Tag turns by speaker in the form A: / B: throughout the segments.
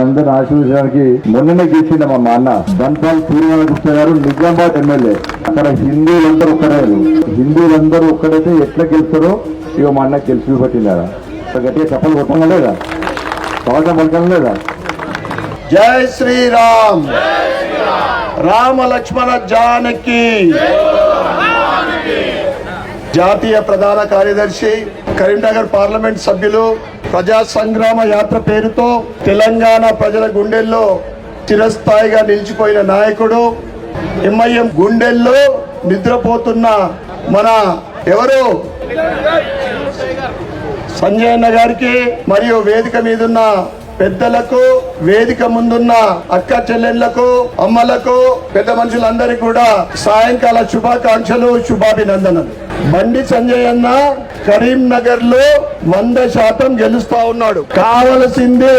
A: అందరిని ఆశీర్వదించడానికి మొన్ననే గెలిచిండ మా అన్న. ధన్పాల్ సూర్యనారాయణ గుప్తా గారు నిజామాబాద్ ఎమ్మెల్యే. అక్కడ హిందువులందరూ ఒక్కడే హిందువులందరూ ఒక్కడైతే ఎట్లా గెలుస్తారో ఇక మా అన్న గెలిచి చూపెట్టిందా గట్టిగా చెప్పలు కొట్టడం లేదా? సంవత్సరం పడటం లేదా?
B: జై శ్రీరామ్. రామ లక్ష్మణ జానకి. జాతీయ ప్రధాన కార్యదర్శి కరీంనగర్ పార్లమెంట్ సభ్యులు ప్రజా సంగ్రామ యాత్ర పేరుతో తెలంగాణ ప్రజల గుండెల్లో చిరస్థాయిగా నిలిచిపోయిన నాయకుడు ఎంఐఎం గుండెల్లో నిద్రపోతున్న మన ఎవరు? సంజయ్ అన్న గారికి మరియు వేదిక మీదున్న పెద్దలకు వేదిక ముందున్న అక్క చెల్లెళ్ళకు అమ్మలకు పెద్ద మనుషులందరికీ కూడా సాయంకాల శుభాకాంక్షలు శుభాభినందనలు. బండి సంజయ్ అన్న కరీంనగర్లో వంద శాతం గెలుస్తా ఉన్నాడు. కావలసింది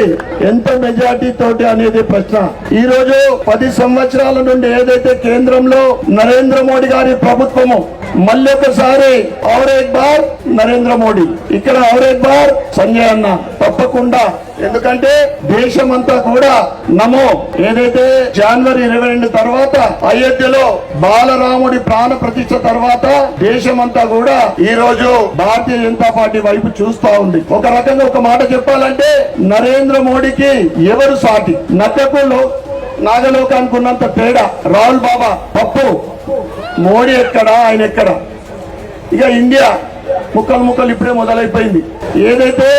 B: ఎంత మెజార్టీ తోటి అనేది ప్రశ్న. ఈ రోజు పది సంవత్సరాల నుండి ఏదైతే కేంద్రంలో నరేంద్ర మోడీ గారి ప్రభుత్వము మళ్ళీ ఒకసారి ఔర్ బార్ నరేంద్ర మోడీ. ఇక్కడ ఔరేక్ బార్ సంజయ్ అన్న. తప్పకుండా. ఎందుకంటే దేశమంతా కూడా నమో. ఏదైతే జనవరి ఇరవై రెండు తర్వాత అయోధ్యలో బాలరాముడి ప్రాణ ప్రతిష్ఠ తర్వాత దేశమంతా కూడా ఈ రోజు భారతీయ జనతా పార్టీ వైపు చూస్తా ఉంది. ఒక రకంగా ఒక మాట చెప్పాలంటే నరేంద్ర మోడీకి ఎవరు సాటి? నక్కకు నాగలోకానికి ఉన్నంత తేడా. రాహుల్ బాబా పప్పు మోడీ ఎక్కడ ఆయన ఎక్కడ? ఇక ఇండియా ముక్కలు ముక్కలు ఇప్పుడే మొదలైపోయింది. ఏదైతే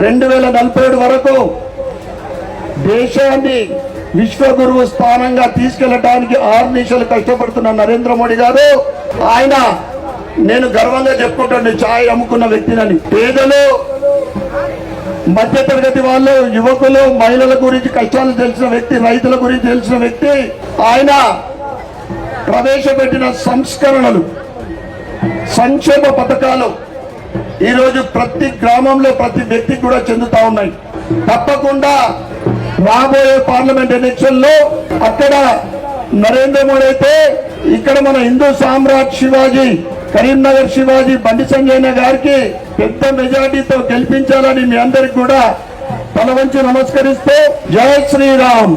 B: రెండు వేల నలభై ఏడు వరకు దేశాన్ని విశ్వగురువు స్థానంగా తీసుకెళ్ళడానికి ఆరు నిమిషాలు కష్టపడుతున్న నరేంద్ర మోడీ గారు ఆయన నేను గర్వంగా చెప్పుకుంటాను ఛాయ్ అమ్ముకున్న వ్యక్తినని. పేదలు మధ్యతరగతి వాళ్ళు యువకులు మహిళల గురించి కష్టాలు తెలిసిన వ్యక్తి రైతుల గురించి తెలిసిన వ్యక్తి ఆయన ప్రవేశపెట్టిన సంస్కరణలు సంక్షేమ పథకాలు ఈరోజు ప్రతి గ్రామంలో ప్రతి వ్యక్తికి కూడా చెందుతా ఉన్నాయి. తప్పకుండా రాబోయే పార్లమెంట్ ఎన్నికల్లో అక్కడ నరేంద్ర మోడీ అయితే ఇక్కడ మన హిందూ సామ్రాట్ శివాజీ కరీంనగర్ శివాజీ బండి సంజయ్ గారికి పెద్ద మెజార్టీతో గెలిపించాలని మీ అందరికి కూడా తల వంచి నమస్కరిస్తూ జయ శ్రీరామ్.